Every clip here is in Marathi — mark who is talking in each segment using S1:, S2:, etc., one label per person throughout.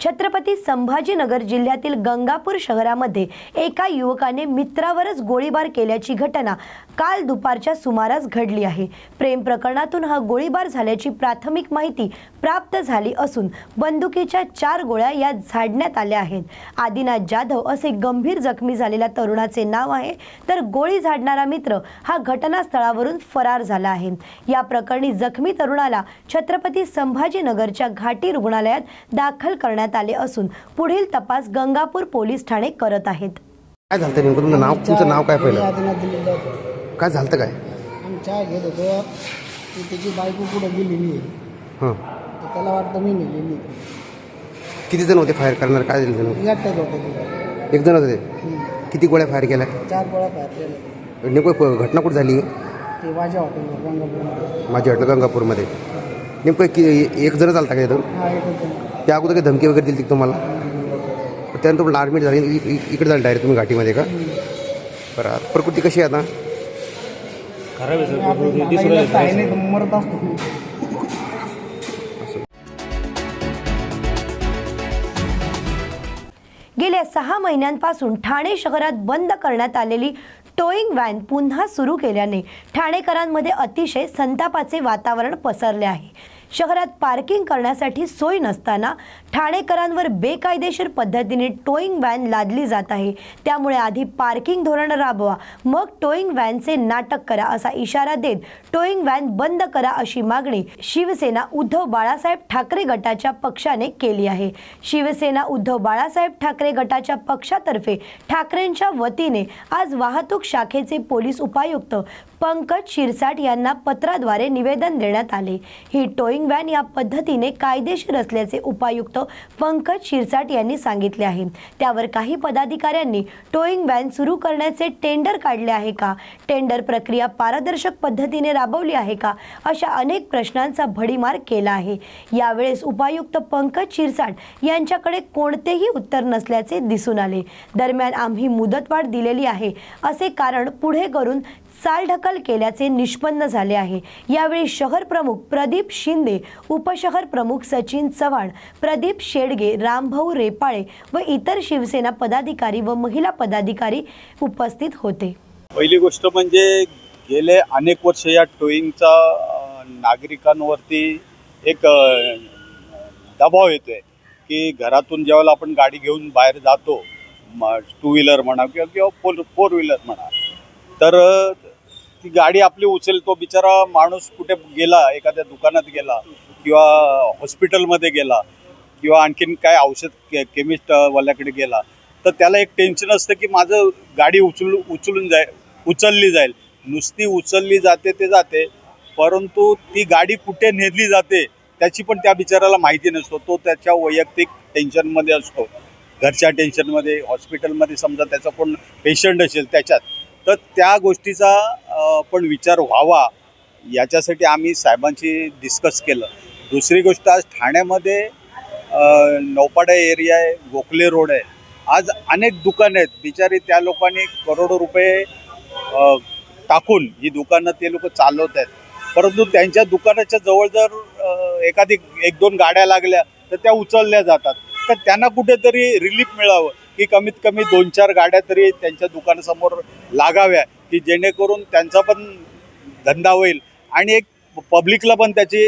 S1: छत्रपती संभाजीनगर जिल्ह्यातील गंगापूर शहरामध्ये एका युवकाने मित्रावरच गोळीबार केल्याची घटना काल दुपारच्या सुमारास घडली आहे. प्रेम प्रकरणातून हा गोळीबार झाल्याची प्राथमिक माहिती प्राप्त झाली असून बंदुकीच्या चार गोळ्या यात झाडण्यात आल्या आहेत. आदिनाथ जाधव असे गंभीर जखमी झालेल्या तरुणाचे नाव आहे. तर गोळी झाडणारा मित्र हा घटनास्थळावरून फरार झाला आहे. या प्रकरणी जखमी तरुणाला छत्रपती संभाजीनगरच्या घाटी रुग्णालयात दाखल करण्यात आले असून पुढील तपास गंगापूर पोलीस ठाणे करत आहेत.
S2: काय झालं नेमकं? तुमचं नाव तुमचं नाव काय पहिलं?
S3: जातो.
S2: काय झालं काय?
S3: आम्ही चहा घेत होतो की त्याची बायको कुठं गेलेली आहे
S2: हां.
S3: तर त्याला वाटतं मी नेलेली
S2: किती जण होते फायर करणार? काय झालं जण
S3: एकटाच होतं तिथं.
S2: एक जण होते? किती गोळ्या फायर केल्या?
S3: चार गोळ्या फायर केल्या.
S2: नेमकं प- घटना कुठं झाली?
S3: ते माझ्या हॉटेलवर गंगापूरमध्ये.
S2: माझी वाटलं गंगापूरमध्ये. नेमकं कि एक जण चालता का
S3: हा एकच जण.
S2: त्या अगोदर काही धमकी वगैरे दिली होती तुम्हाला? त्यानंतर तुम्हाला आर्मीट झाली इकडे झाली डायरेक्ट तुम्ही घाटीमध्ये का? बरं प्रकृती कशी आहे आता?
S3: तर आहे मरत असतो.
S1: गेल्या सहा महिन्यांपासून ठाणे शहरात बंद करण्यात आलेली टोईंग व्हॅन पुन्हा सुरू केल्याने ठाणेकरांमध्ये अतिशय संतापाचे वातावरण पसरले आहे. शहरात पार्किंग करण्यासाठी सोय नसताना ठाणेकरांवर बेकायदेशीर पद्धतीने टोईंग व्हॅन लादली जात आहे. त्यामुळे आधी पार्किंग धोरण राबवा मग टोईंग व्हॅनचे नाटक करा असा इशारा देत टोईंग व्हॅन बंद करा अशी मागणी शिवसेना उद्धव बाळासाहेब ठाकरे गटाच्या पक्षाने केली आहे. शिवसेना उद्धव बाळासाहेब ठाकरे गटाच्या पक्षातर्फे ठाकरेंच्या वतीने आज वाहतूक शाखेचे पोलीस उपायुक्त पंकज शिरसाट यांना पत्राद्वारे निवेदन देण्यात आले. ही टोईंग व्हॅन या पद्धतीने कायदेशीर असल्याचे उपायुक्त पंकज शिरसाट यांनी सांगितले आहे. त्यावर काही पदाधिकाऱ्यांनी टोईंग व्हॅन सुरू करण्याचे टेंडर काढले आहे का? टेंडर प्रक्रिया पारदर्शक पद्धतीने राबवली आहे का? अशा अनेक प्रश्नांचा भडीमार केला आहे. यावेळेस उपायुक्त पंकज शिरसाट यांच्याकडे कोणतेही उत्तर नसल्याचे दिसून आले. दरम्यान आम्ही मुदतवाढ दिलेली आहे असे कारण पुढे करून चालढकल केल्याचे निष्पन्न झाले आहे. यावेळी शहर प्रमुख प्रदीप शिंदे उपशहर प्रमुख सचिन चव्हाण प्रदीप शेडगे रामभाऊ रेपाळे व इतर शिवसेना पदाधिकारी व महिला पदाधिकारी उपस्थित होते.
S4: पहिली गोष्ट म्हणजे गेले अनेक वर्ष या टोईंगचा नागरिकांवरती एक दबाव दबाव येतोय की घरातून ज्यावेळेला आपण गाडी घेऊन बाहेर जातो टू व्हीलर म्हणा किंवा किंवा फोर फोर व्हीलर म्हणा तर ती गाडी आपली उचल तो बिचारा माणूस कुठे गेला एखाद्या दुकानात गेला किंवा हॉस्पिटलमध्ये गेला किंवा आणखीन काय औषध के केमिस्ट वाल्याकडे गेला तर त्याला एक टेन्शन असतं की माझं गाडी उचल उचलून जाय उचलली जाईल. नुसती उचलली जाते ते जाते परंतु ती गाडी कुठे नेली जाते त्याची पण त्या बिचाराला माहिती नसतो. तो त्याच्या वैयक्तिक टेन्शनमध्ये असतो. घरच्या टेन्शनमध्ये हॉस्पिटलमध्ये समजा त्याचा कोण पेशंट असेल त्याच्यात तर त्या गोष्टीचा पण विचार व्हावा याच्यासाठी आम्ही साहेबांशी डिस्कस केलं. दुसरी गोष्ट आज ठाण्यामध्ये नौपाडा एरिया आहे गोखले रोड आहे. आज अनेक दुकानं आहेत. बिचारी त्या लोकांनी करोडो रुपये टाकून ही दुकानं ते लोक चालवत आहेत. परंतु त्यांच्या दुकानाच्या जवळ जर एखादी एक दोन गाड्या लागल्या तर त्या उचलल्या जातात. तर त्यांना कुठेतरी रिलीफ मिळावं. की कमीत कमी दोन चार गाड्या तरी त्यांच्या दुकानासमोर लागाव्या की जेणेकरून त्यांचा पण धंदा होईल आणि एक पब्लिकला पण त्याची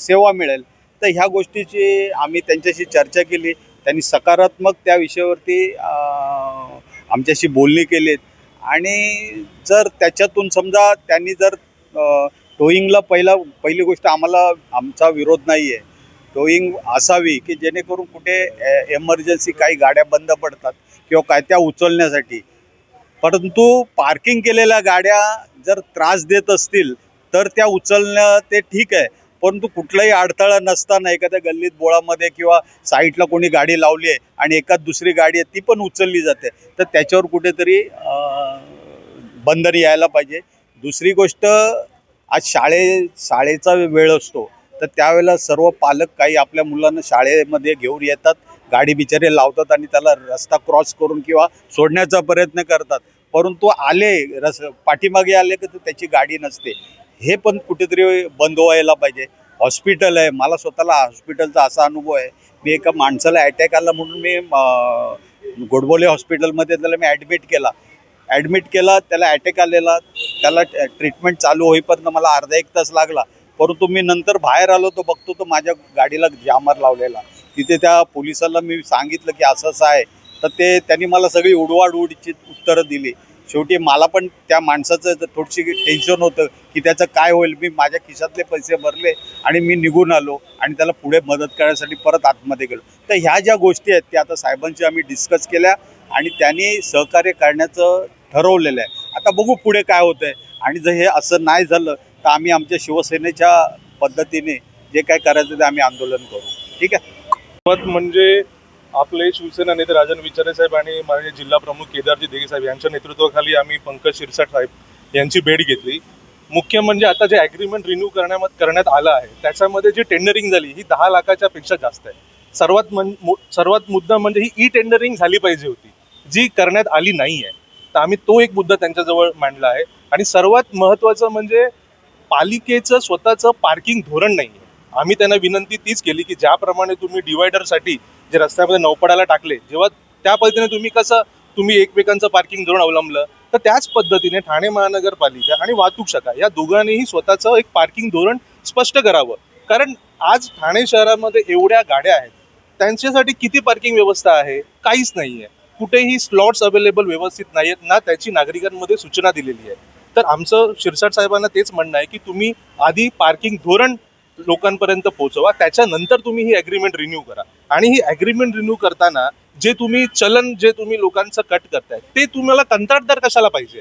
S4: सेवा मिळेल. तर ह्या गोष्टीची आम्ही त्यांच्याशी चर्चा केली. त्यांनी सकारात्मक त्या विषयावरती आमच्याशी बोलणी केलीत. आणि जर त्याच्यातून समजा त्यांनी जर टोईंगला पहिला पहिली गोष्ट आम्हाला आमचा विरोध नाही आहे टोईंग असावी की जेणेकरून कुठे एमर्जन्सी काही गाड्या बंद पडतात किंवा काय त्या उचलण्यासाठी. परंतु पार्किंग केलेल्या गाड्या जर त्रास देत असतील तर त्या उचलणं ते ठीक आहे. परंतु कुठलाही अडथळा नसताना एखाद्या गल्लीत बोळामध्ये किंवा साईडला कोणी गाडी लावली आहे आणि एकाच दुसरी गाडी आहे ती पण उचलली जाते. तर त्याच्यावर कुठेतरी बंदर बंधन यायला पाहिजे. दुसरी गोष्ट आज शाळे शाळेचा वेळ असतो. तर त्यावेळेला सर्व पालक काही आपल्या मुलांना शाळेमध्ये घेऊन येतात गाडी बिचारे लावतात आणि त्याला रस्ता क्रॉस करून किंवा सोडण्याचा प्रयत्न करतात. परंतु आले रस पाठीमागे आले की त्याची गाडी नसते. हे पण कुठेतरी बंद व्हायला पाहिजे. हॉस्पिटल आहे. मला स्वतःला हॉस्पिटलचा असा अनुभव आहे. मी एका माणसाला अटॅक आला म्हणून मी गोडबोले हॉस्पिटलमध्ये त्याला मी ॲडमिट केला. ॲडमिट केला त्याला अटॅक आलेला. त्याला ट्रीटमेंट चालू होईपर्यंत मला अर्धा एक तास लागला. परंतु मी नंतर बाहेर आलो तो बघतो तो माझ्या गाडीला जामर लावलेला. तिथे त्या पोलिसाला मी सांगितलं की असं असं आहे. तर ते त्यांनी मला सगळी उडवाडुडीची उत्तरं दिली. शेवटी मला पण त्या माणसाचं थोडीशी टेन्शन होतं की त्याचं काय होईल मी माझ्या खिशातले पैसे भरले आणि मी निघून आलो आणि त्याला पुढे मदत करण्यासाठी परत आतमध्ये गेलो. तर ह्या ज्या गोष्टी आहेत त्या आता साहेबांशी आम्ही डिस्कस केल्या आणि त्यांनी सहकार्य करण्याचं ठरवलेलं आहे. आता बघू पुढे काय होतं आहे आणि जर हे असं नाही झालं तर आम्ही आमच्या शिवसेनेच्या पद्धतीने जे काय करायचं ते आम्ही आंदोलन करू. ठीक आहे?
S5: सर्वात म्हणजे आपले शिवसेना नेते राजन विचारे साहेब आणि माझे जिल्हा प्रमुख केदारजी देगे साहेब यांच्या नेतृत्वाखाली आम्ही पंकज शिरसाट साहेब यांची भेट घेतली. मुख्य म्हणजे आता जे ॲग्रीमेंट रिन्यू करण्यामध्ये करण्यात आलं आहे त्याच्यामध्ये जी टेंडरिंग झाली ही दहा लाखाच्या पेक्षा जास्त आहे. सर्वात मन मु- सर्वात मुद्दा म्हणजे ही ई टेंडरिंग झाली पाहिजे होती जी करण्यात आली नाही आहे तर आम्ही तो एक मुद्दा त्यांच्याजवळ मांडला आहे. आणि सर्वात महत्त्वाचं म्हणजे पालिकेचं स्वतःचं पार्किंग धोरण नाही आहे आम्ही त्यांना विनंती तीच केली की ज्याप्रमाणे तुम्ही डिवायडरसाठी जे रस्त्यामध्ये नौपडाला टाकले जेव्हा त्या पद्धतीने तुम्ही कसं तुम्ही एकमेकांचं पार्किंग धोरण अवलंबलं तर त्याच पद्धतीने ठाणे महानगरपालिका आणि वाहतूक शाखा या दोघांनीही स्वतःचं एक पार्किंग धोरण स्पष्ट करावं. कारण आज ठाणे शहरामध्ये एवढ्या गाड्या आहेत त्यांच्यासाठी किती पार्किंग व्यवस्था आहे काहीच नाही आहे कुठेही स्लॉट्स अवेलेबल व्यवस्थित नाही आहेत ना त्याची नागरिकांमध्ये सूचना दिलेली आहे. तर आमचं शिरसाट साहेबांना तेच म्हणणं आहे की तुम्ही आधी पार्किंग धोरण लोकांपर्यंत पोहोचवा त्याच्यानंतर तुम्ही ही ॲग्रीमेंट रिन्यू करा. आणि ही ॲग्रीमेंट रिन्यू करताना जे तुम्ही चलन जे तुम्ही लोकांचं कट करताय ते तुम्हाला कंत्राटदार कशाला पाहिजे?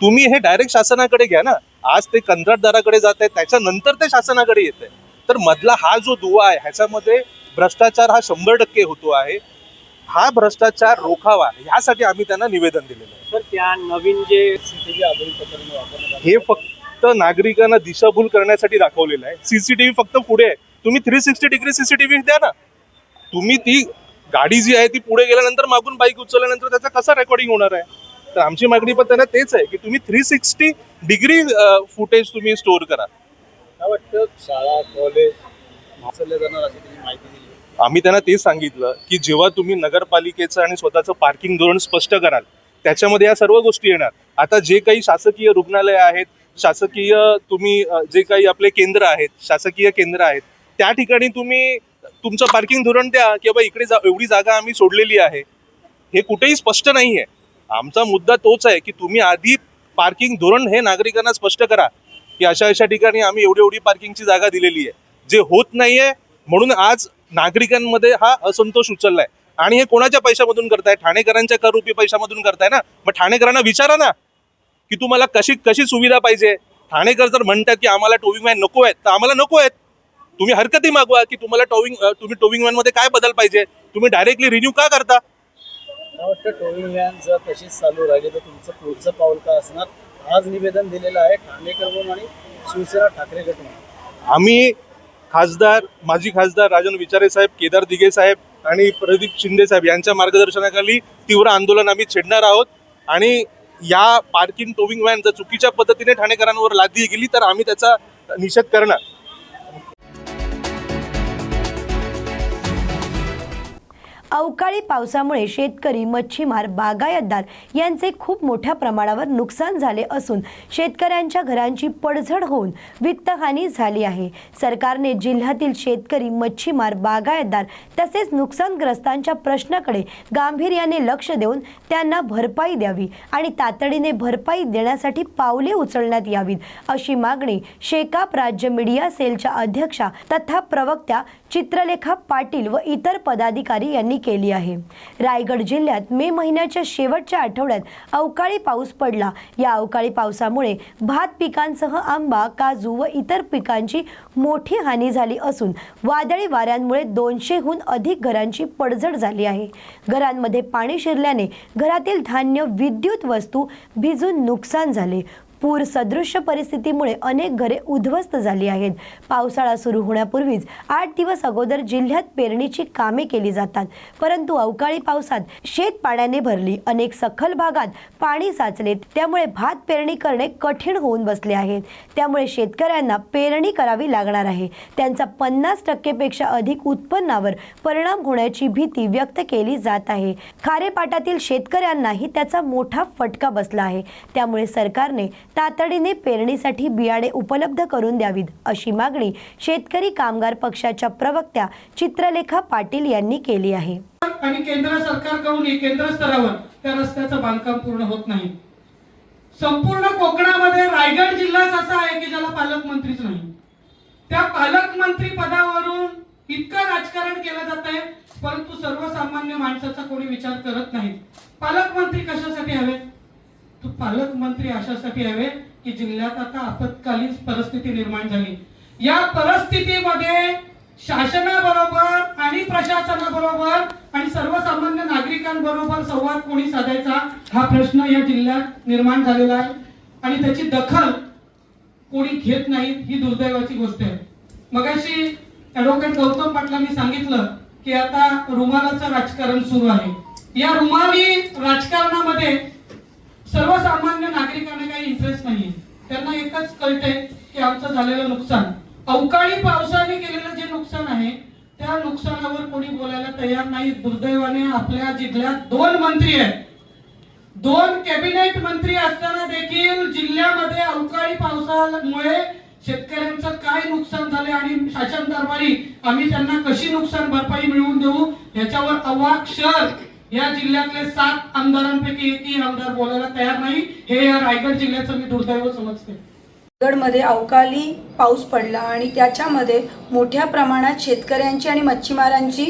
S5: तुम्ही हे डायरेक्ट शासनाकडे घ्या ना. आज ते कंत्राटदाराकडे जात आहे त्याच्यानंतर ते शासनाकडे येत आहे तर मधला हा जो दुवा आहे ह्याच्यामध्ये भ्रष्टाचार हा शंभर टक्के होतो आहे. हा भ्रष्टाचार रोखावा ह्यासाठी आम्ही त्यांना निवेदन दिलेलं आहे.
S3: तर त्या नवीन जे सीसीटीव्ही आधुनिक पद्धतीने वापरण्यात आले,
S5: हे फक्त नागरिकांना दिशाभूल करण्यासाठी दाखवलेलं आहे. सीसीटीव्ही फक्त पुढे आहे. तुम्ही थ्री सिक्स्टी डिग्री सीसीटीव्ही द्या ना. तुम्ही ती गाडी जी आहे ती पुढे गेल्यानंतर मागून बाईक उचलल्यानंतर त्याचा कसा रेकॉर्डिंग होणार आहे? तर आमची मागणी पण त्यांना तेच आहे की तुम्ही थ्री सिक्स्टी डिग्री फुटेज तुम्ही स्टोअर करा.
S3: काय वाटतं शाळा कॉलेज जाणार अशी त्यांनी माहिती दिली
S5: आम्ही त्यांना तेच सांगितलं की जेव्हा तुम्ही नगरपालिकेचं आणि स्वतःचं पार्किंग धोरण स्पष्ट कराल त्याच्यामध्ये या सर्व गोष्टी येणार. आता जे काही शासकीय रुग्णालय आहेत शासकीय तुम्ही जे काही आपले केंद्र आहेत शासकीय केंद्र आहेत त्या ठिकाणी तुम्ही तुमचं पार्किंग धोरण द्या की बाबा इकडे जा एवढी जागा आम्ही सोडलेली आहे. हे कुठेही स्पष्ट नाही आहे आमचा मुद्दा तोच आहे की तुम्ही आधी पार्किंग धोरण हे नागरिकांना स्पष्ट करा की अशा अशा ठिकाणी आम्ही एवढी एवढी पार्किंगची जागा दिलेली आहे. जे होत नाहीये म्हणून आज नागरिकांमध्ये हा असंतोष उचललाय. आणि हे कोणाच्या पैशामधून करताय? ठाणेकरांच्या करूपी पैशामधून करताय ना? मग ठाणेकरांना विचारा ना की तुम्हाला कशी कशी सुविधा पाहिजे? ठाणेकर जर म्हणतात की आम्हाला टोविंग व्हॅन नको आहेत तर आम्हाला नको आहेत. तुम्ही हरकती मागवा की तुम्हाला टोविंग तुम्ही टोविंग व्हॅनमध्ये काय बदल पाहिजे? तुम्ही डायरेक्टली रिन्यू का करता?
S3: मला वाटतं टोविंग व्हॅन जर तशीच चालू राहिली तर तुमचं पुढचं पाऊल काय असणार? आज निवेदन दिलेलं आहे ठाणेकरवरून आणि शिवसेना ठाकरे गटून
S5: आम्ही खासदार माजी खासदार राजन विचारे साहेब केदार दिघे साहेब आणि प्रदीप शिंदे साहेब यांच्या मार्गदर्शनाखाली तीव्र आंदोलन आम्ही छेडणार आहोत. आणि या पार्किंग टोविंग व्हॅन जर चुकीच्या पद्धतीने ठाणेकरांवर लादली गेली तर आम्ही त्याचा निषेध करणार.
S1: अवकाळी पावसामुळे शेतकरी मच्छीमार बागायतदार यांचे खूप मोठ्या प्रमाणावर नुकसान झाले असून शेतकऱ्यांच्या घरांची पडझड होऊन वित्तहानी झाली आहे. सरकारने जिल्ह्यातील शेतकरी मच्छीमार बागायतदार तसेच नुकसानग्रस्तांच्या प्रश्नाकडे गांभीर्याने लक्ष देऊन त्यांना भरपाई द्यावी आणि तातडीने भरपाई देण्यासाठी पावले उचलण्यात यावीत अशी मागणी शेकाप राज्य मीडिया सेलच्या अध्यक्षा तथा प्रवक्त्या चित्रलेखा पाटील व इतर पदाधिकारी यांनी केली आहे. रायगड जिल्ह्यात मे महिन्याच्या शेवटच्या आठवड्यात अवकाळी पाऊस पडला. या अवकाळी पावसामुळे भात पिकांसह आंबा काजू व इतर पिकांची मोठी हानी झाली असून वादळी वाऱ्यांमुळे दोनशेहून अधिक घरांची पडझड झाली आहे. घरांमध्ये पाणी शिरल्याने घरातील धान्य विद्युत वस्तू भिजून नुकसान झाले. पूर सदृश्य परिस्थितीमुळे अनेक घरे उद्ध्वस्त झाली आहेत. पावसाळा सुरू होण्यापूर्वीच आठ दिवस अगोदर जिल्ह्यात पेरणीची कामे केली जातात. परंतु अवकाळी पावसात शेत पाण्याने भरली. अनेक सखल भागात पाणी साचले. त्यामुळे भात पेरणी करणे कठीण होऊन बसले आहे. त्यामुळे शेतकऱ्यांना पेरणी करावी लागणार आहे. त्यांचा पन्नास टक्केपेक्षा अधिक उत्पन्नावर परिणाम होण्याची भीती व्यक्त केली जात आहे. खारेपाटातील शेतकऱ्यांनाही त्याचा मोठा फटका बसला आहे. त्यामुळे सरकारने तातडीने पेरणीसाठी बियाणे उपलब्ध करून द्यावीत अशी मागणी शेतकरी कामगार पक्षाच्या प्रवक्त्या चित्रलेखा पाटील यांनी केली आहे.
S6: आणि केंद्र सरकारकडून केंद्र स्तरावर त्या रस्त्याचं बांधकाम पूर्ण होत नाही. संपूर्ण कोकणामध्ये रायगड जिल्हाच असा आहे की ज्याला पालकमंत्रीच नाही. त्या पालकमंत्री पदावरून इतकं राजकारण केलं जात आहे परंतु सर्वसामान्य माणसाचा कोणी विचार करत नाही. पालकमंत्री कशासाठी हवेत? तो पालकमंत्री अशासाठी हवे की जिल्ह्यात आता आपत्कालीन परिस्थिती निर्माण झाली. या परिस्थितीमध्ये शासनाबरोबर आणि प्रशासनाबरोबर आणि सर्वसामान्य नागरिकांबरोबर संवाद कोणी साधायचा हा प्रश्न या जिल्ह्यात निर्माण झालेला आहे. आणि त्याची दखल कोणी घेत नाही ही दुर्दैवाची गोष्ट आहे. मगाशी ॲडव्होकेट गौतम पाटलांनी सांगितलं की आता रुमालाचं राजकारण सुरू आहे. या रुमाली राजकारणामध्ये सर्वसामान्य नागरिकांना काही इंटरेस्ट नाहीये. त्यांना एकच कळते की आमचं झालेलं नुकसान. अवकाळी पावसाने केलेलं जे नुकसान आहे त्या नुकसानावर कोणी बोलायला तयार नाही दुर्दैवाने आपल्या जिल्ह्यात दोन मंत्री आहेत. दोन कॅबिनेट मंत्री असताना देखील जिल्ह्यामध्ये अवकाळी पावसामुळे शेतकऱ्यांचं काय नुकसान झाले आणि शासन दरबारी आम्ही त्यांना कशी नुकसान भरपाई मिळवून देऊ याच्यावर अवाक्षर या जिल्ह्यातले सात आमदारांपैकी एकही आमदार बोलायला तयार नाही. हे या रायगड जिल्ह्याचं मी दुर्दैव समजते.
S7: गडमध्ये अवकाळी पाऊस पडला आणि त्याच्यामध्ये मोठ्या प्रमाणात शेतकऱ्यांची आणि मच्छीमारांची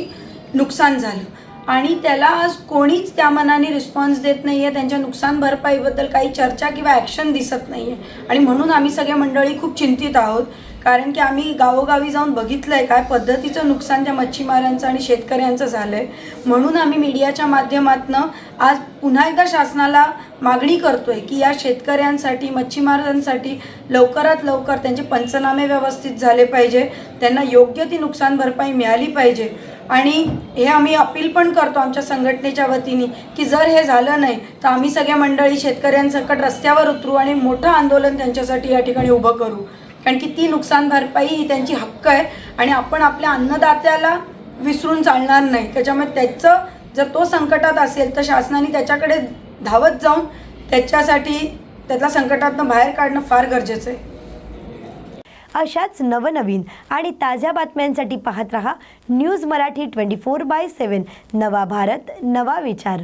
S7: नुकसान झालं. आणि त्याला आज कोणीच त्या मनाने रिस्पॉन्स देत नाही आहे त्यांच्या नुकसान भरपाईबद्दल काही चर्चा किंवा ॲक्शन दिसत नाही आहे आणि म्हणून आम्ही सगळे मंडळी खूप चिंतित आहोत. कारण की आम्ही गावोगावी जाऊन बघितलं आहे काय पद्धतीचं नुकसान त्या मच्छीमारांचं आणि शेतकऱ्यांचं झालं आहे म्हणून आम्ही मीडियाच्या माध्यमातनं आज पुन्हा एकदा शासनाला मागणी करतो आहे की या शेतकऱ्यांसाठी मच्छीमारांसाठी लवकरात लवकर त्यांचे पंचनामे व्यवस्थित झाले पाहिजे. त्यांना योग्य ती नुकसान भरपाई मिळाली पाहिजे. आणि हे आम्ही अपील पण करतो आमच्या संघटनेच्या वतीने की जर हे झालं नाही तर आम्ही सगळ्या मंडळी शेतकऱ्यांसकट रस्त्यावर उतरू आणि मोठं आंदोलन त्यांच्यासाठी या ठिकाणी उभं करू. कारण की ती नुकसान भरपाई ही त्यांची हक्क आहे आणि आपण आपल्या अन्नदात्याला विसरून चालणार नाही. त्याच्यामुळे त्याचं जर तो संकटात असेल तर शासनाने त्याच्याकडे धावत जाऊन त्याच्यासाठी त्याला संकटातनं बाहेर काढणं फार गरजेचं आहे.
S1: अशाच नवनवीन आणि ताज्या बातम्यांसाठी पाहत रहा news Marathi twenty four by seven. नवा भारत नवा विचार.